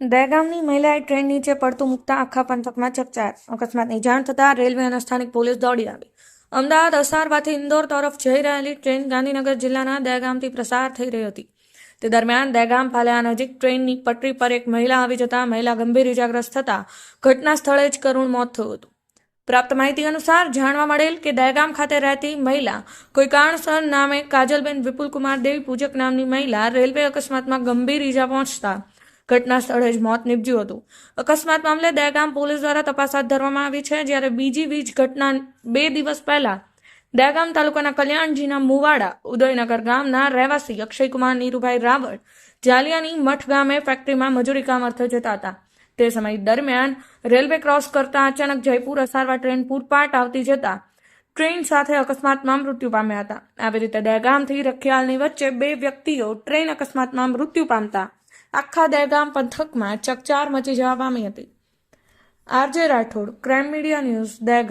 દહેગામની મહિલાએ ટ્રેન નીચે પડતું મૂકતા આખા પંથકમાં ચકચાર. અકસ્માતની જાણ થતાં રેલવે અને સ્થાનિક પોલીસ દોડી આવી. અમદાવાદ અસારવાથી ઇન્દોર તરફ જઈ રહેલી ટ્રેન ગાંધીનગર જિલ્લાના દહેગામથી પ્રસાર થઈ રહી હતી. તે દરમિયાન દહેગામ પાલ્યા નજીક ટ્રેનની પટરી પર એક મહિલા આવી જતા મહિલા ગંભીર ઇજાગ્રસ્ત થતા ઘટના સ્થળે જ કરુણ મોત થયું હતું. પ્રાપ્ત માહિતી અનુસાર જાણવા મળેલ કે દહેગામ ખાતે રહેતી મહિલા કોઈ કારણસર નામે કાજલબેન વિપુલકુમાર દેવી પૂજક નામની મહિલા રેલવે અકસ્માતમાં ગંભીર ઈજા પહોંચતા ઘટના સ્થળે જ મોત નીપજ્યું હતું. અકસ્માત મામલે દહેગામ પોલીસ દ્વારા તપાસ હાથ ધરવામાં આવી છે. જ્યારે બીજી વીજ ઘટના બે દિવસ પહેલા દહેગામ તાલુકાના કલ્યાણજીના મુવાડા, ઉદયનગર ગામના રહેવાસી અક્ષયકુમાર નીરુભાઈ રાવળ જાલિયાની મઠ ગામે ફેક્ટરીમાં મજૂરી કામ અર્થે જતા હતા. તે સમય દરમિયાન રેલવે ક્રોસ કરતા અચાનક જયપુર અસારવા ટ્રેન પૂરપાટ આવતી જતા ટ્રેન સાથે અકસ્માતમાં મૃત્યુ પામ્યા હતા. આવી રીતે દહેગામથી રખિયાલની વચ્ચે બે વ્યક્તિઓ ટ્રેન અકસ્માતમાં મૃત્યુ પામતા આખા દહેગામ પંથકમાં ચકચાર મચી જવા પામી હતી. R J Rathod crime media news Dahegam